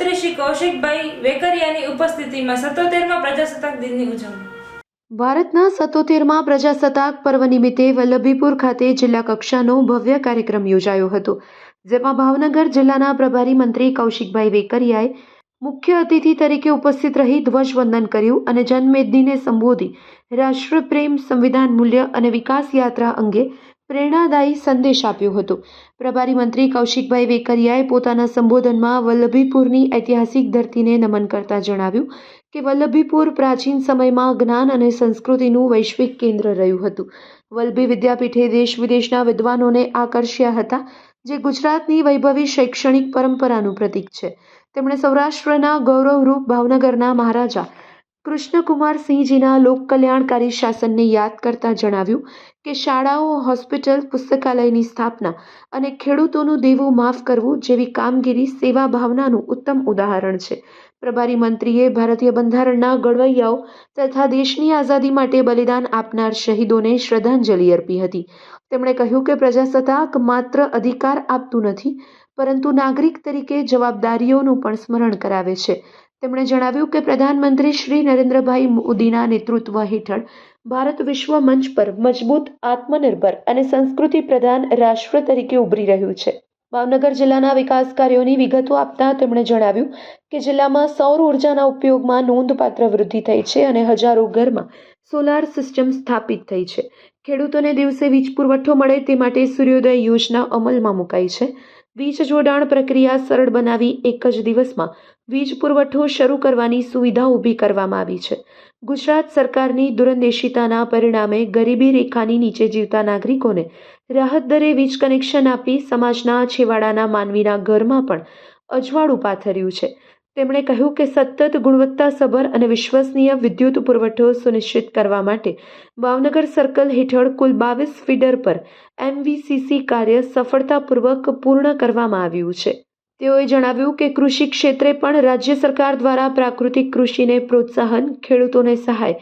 મંત્રી શ્રી કૌશિકભાઈ વેકરિયાની ઉપસ્થિતિમાં સત્તોતેરમાં પ્રજાસત્તાક દિનની ઉજવણી. ભારતના સત્તોતેરમાં પ્રજાસત્તાક પર્વ નિમિત્તે વલ્લભીપુર ખાતે જિલ્લા કક્ષાનો ભવ્ય કાર્યક્રમ યોજાયો હતો, જેમાં ભાવનગર જિલ્લાના પ્રભારી મંત્રી કૌશિકભાઈ વેકરિયાએ મુખ્ય અતિથિ તરીકે ઉપસ્થિત રહી ધ્વજવંદન કર્યું અને જનમેદનીને સંબોધી રાષ્ટ્રપ્રેમ, સંવિધાન, મૂલ્ય અને વિકાસ યાત્રા અંગે પ્રેરણાદાયી સંદેશ આપ્યો હતો. પ્રભારી મંત્રી કૌશિકભાઈ વેકરિયાએ પોતાના સંબોધનમાં વલ્લભીપુરની ઐતિહાસિક ધરતીને નમન કરતા જણાવ્યું કે વલ્લભીપુર પ્રાચીન સમયમાં જ્ઞાન અને સંસ્કૃતિનું વૈશ્વિક કેન્દ્ર રહ્યું હતું. વલ્લભી વિદ્યાપીઠે દેશ વિદેશના વિદ્વાનોને આકર્ષ્યા હતા, જે ગુજરાતની વૈભવી શૈક્ષણિક પરંપરાનું પ્રતીક છે. તેમણે સૌરાષ્ટ્રના ગૌરવરૂપ ભાવનગરના મહારાજા કૃષ્ણકુમાર સિંહજીના લોકકલ્યાણકારી શાસનને યાદ કરતા જણાવ્યું કે શાળાઓ, હોસ્પિટલ, પુસ્તકાલયની સ્થાપના અને ખેડૂતોનું દેવું માફ કરવું જેવી કામગીરી સેવા ભાવનાનું ઉત્તમ ઉદાહરણ છે. પ્રભારી મંત્રીએ ભારતીય બંધારણના ઘડવૈયાઓ તથા દેશની આઝાદી માટે બલિદાન આપનાર શહીદોને શ્રદ્ધાંજલિ અર્પી હતી. તેમણે કહ્યું કે પ્રજાસત્તાક માત્ર અધિકાર આપતું નથી, પરંતુ નાગરિક તરીકે જવાબદારીઓનું પણ સ્મરણ કરાવે છે. તેમણે જણાવ્યું કે પ્રધાનમંત્રી શ્રી નરેન્દ્રભાઈ મોદીના નેતૃત્વ હેઠળ ભારત વિશ્વ મંચ પર મજબૂત, આત્મનિર્ભર અને સંસ્કૃતિ પ્રધાન રાષ્ટ્ર તરીકે ઉભરી રહ્યું છે. ભાવનગર જિલ્લાના વિકાસ કાર્યોની વિગતો આપતા તેમણે જણાવ્યું કે જિલ્લામાં સૌર ઉર્જાના ઉપયોગમાં નોંધપાત્ર વૃદ્ધિ થઈ છે અને હજારો ઘરમાં સોલાર સિસ્ટમ સ્થાપિત થઈ છે. ખેડૂતોને દિવસે વીજ પુરવઠો મળે તે માટે સૂર્યોદય યોજના અમલમાં મુકાઈ છે. વીજ જોડાણ પ્રક્રિયા સરળ બનાવી એક જ દિવસમાં વીજ પુરવઠો શરૂ કરવાની સુવિધા ઊભી કરવામાં આવી છે. ગુજરાત સરકારની દૂરંદેશિતાના પરિણામે ગરીબી રેખાની નીચે જીવતા નાગરિકોને રાહત દરે વીજ કનેક્શન આપી સમાજના છેવાડાના માનવીના ઘરમાં પણ અજવાળું પાથર્યું છે. તેમણે કહ્યું કે સતત ગુણવત્તાસભર અને વિશ્વસનીય વિદ્યુત પુરવઠો સુનિશ્ચિત કરવા માટે ભાવનગર સર્કલ હેઠળ કુલ બાવીસ ફીડર પર એમવીસીસી કાર્ય સફળતાપૂર્વક પૂર્ણ કરવામાં આવ્યું છે. તેઓએ જણાવ્યું કે કૃષિ ક્ષેત્રે પણ રાજ્ય સરકાર દ્વારા પ્રાકૃતિક કૃષિને પ્રોત્સાહન, ખેડૂતોને સહાય,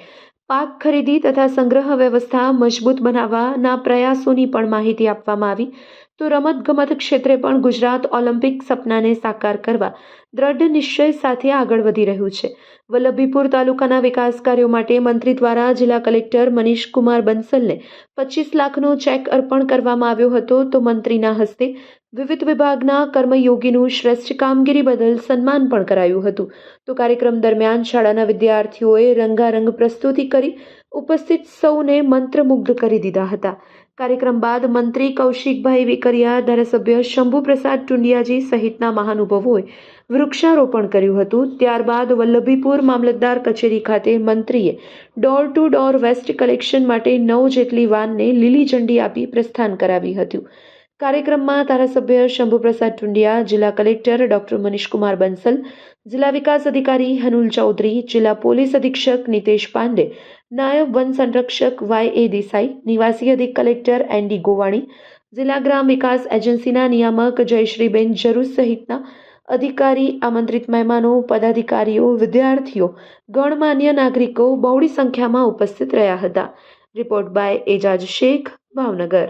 પાક ખરીદી તથા સંગ્રહ વ્યવસ્થા મજબૂત બનાવવાના પ્રયાસોની પણ માહિતી આપવામાં આવી. તો રમતગમત ક્ષેત્રે પણ ગુજરાત ઓલિમ્પિક સપનાને સાકાર કરવા દ્રઢ નિશ્ચય સાથે આગળ વધી રહ્યું છે. વલ્લભીપુર તાલુકાના વિકાસ કાર્યો માટે મંત્રી દ્વારા જિલ્લા કલેક્ટર મનીષ કુમાર બંસલને પચીસ લાખનો ચેક અર્પણ કરવામાં આવ્યો હતો. તો મંત્રીના હસ્તે વિવિધ વિભાગના કર્મયોગીનું શ્રેષ્ઠ કામગીરી બદલ સન્માન પણ કરાયું હતું. તો કાર્યક્રમ દરમિયાન શાળાના વિદ્યાર્થીઓએ રંગારંગ પ્રસ્તુતિ કરી ઉપસ્થિત સૌને મંત્રમુગ્ધ કરી દીધા હતા. કાર્યક્રમ બાદ મંત્રી કૌશિકભાઈ વેકરિયા, ધારાસભ્ય શંભુપ્રસાદ ટુંડિયાજી સહિતના મહાનુભાવોએ વૃક્ષારોપણ કર્યું હતું. ત્યારબાદ વલ્લભીપુર મામલતદાર કચેરી ખાતે મંત્રીએ door to door waste collection માટે નવ જેટલી વાનને લીલી ઝંડી આપી પ્રસ્થાન કરાવી હતું. કાર્યક્રમમાં ધારાસભ્ય શંભુપ્રસાદ ટુંડિયા જિલ્લા કલેક્ટર ડોક્ટર મનીષકુમાર બંસલ, જિલ્લા વિકાસ અધિકારી હનુલ ચૌધરી, જિલ્લા પોલીસ અધિક્ષક નિતેશ પાંડે, નાયબ વન સંરક્ષક વાય એ દેસાઈ, નિવાસી અધિક કલેક્ટર એન ડી ગોવાણી, જિલ્લા ગ્રામ વિકાસ એજન્સીના નિયામક જયશ્રીબેન જરૂર સહિતના અધિકારી, આમંત્રિત મહેમાનો, પદાધિકારીઓ, વિદ્યાર્થીઓ, ગણમાન્ય નાગરિકો બહોળી સંખ્યામાં ઉપસ્થિત રહ્યા હતા. Report by Ejaz Shaikh, Bhavnagar.